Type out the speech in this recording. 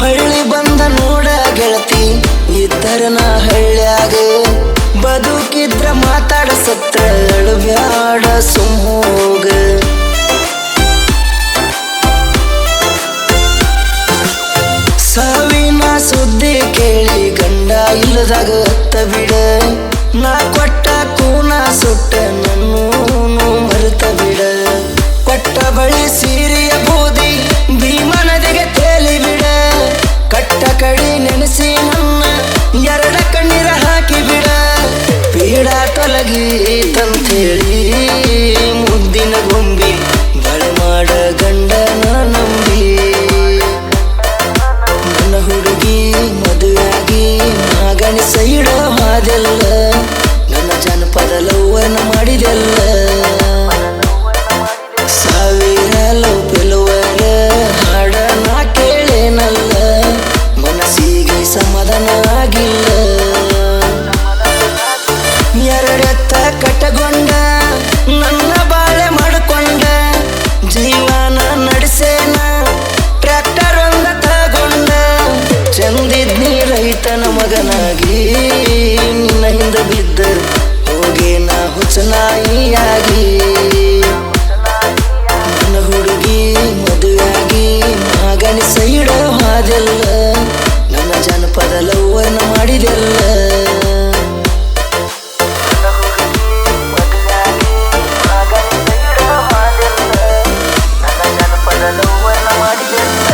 ಹಳ್ಳಿ ಬಂದ ನೋಡ ಗೆಳತಿ ನಾ ಹಳ್ಳ್ಯಾಗ. ಬದುಕಿದ್ರ ಮಾತಾಡ ಸತ್ರ ಬ್ಯಾಡ ಸುಮ್ಮೋಗ ಸಾವಿನ ಸುದ್ದಿ ಕೇಳಿ ಗಂಡ ಇಲ್ಲದಾಗ ಹತ್ತ ಬಿಡ. ನಾ ಕೊಟ್ಟ ಕೂನ ಸುಟ್ಟ ನನ್ನೂನು ಮರೆತ ಬಿಡ. ಕೊಟ್ಟ ಬಳಿ ಐತಂಥೇಳಿ ಮುದ್ದಿನ ಗುಂಬಿ ಬಳೆ ಮಾಡ ಗಂಡನ ನಂಬಿ. ನನ್ನ ಹುಡುಗಿ ಮದುವಾಗಿ ಮಗನ ಸೈಡ ಮಾದೆಲ್ಲ ನನ್ನ ಜನಪದ ಲವ್ವನ ಮಾಡಿದೆಲ್ಲ. ಸಾವಿರ ಲವ್ ಗೆಲುವರ ಹಾಡ ನಾ ಕೇಳೇನಲ್ಲ, ಮನಸ್ಸಿಗೆ ಸಮಾಧಾನ ಆಗಿಲ್ಲ. ಗಾಯಗೊಂಡ ನನ್ನ ಬಾಳೆ ಮಾಡಿಕೊಂಡ, ಜೀವನ ನಡೆಸೇನ ಟ್ರ್ಯಾಕ್ಟರ್ ಒಂದ ತಗೊಂಡ. ಚಂದಿದ್ನಿ ರೈತನ ಮಗನಾಗಿ, ನಿನ್ನ ಹಿಂದೆ ಬಿದ್ದ ಹೋಗಿ ನಾ ಹುಚ್ಚನಾಯಿಯಾಗಿ ನನ್ನ ಹುಡುಗಿ ಮದುವಾಗಿ ಮಗನ ಸೈಡ ಹಾದೆಲ್ಲ ನನ್ನ ಜನಪದ ಲವ್ವನ ಮಾಡಿದೆಲ್ಲ. what is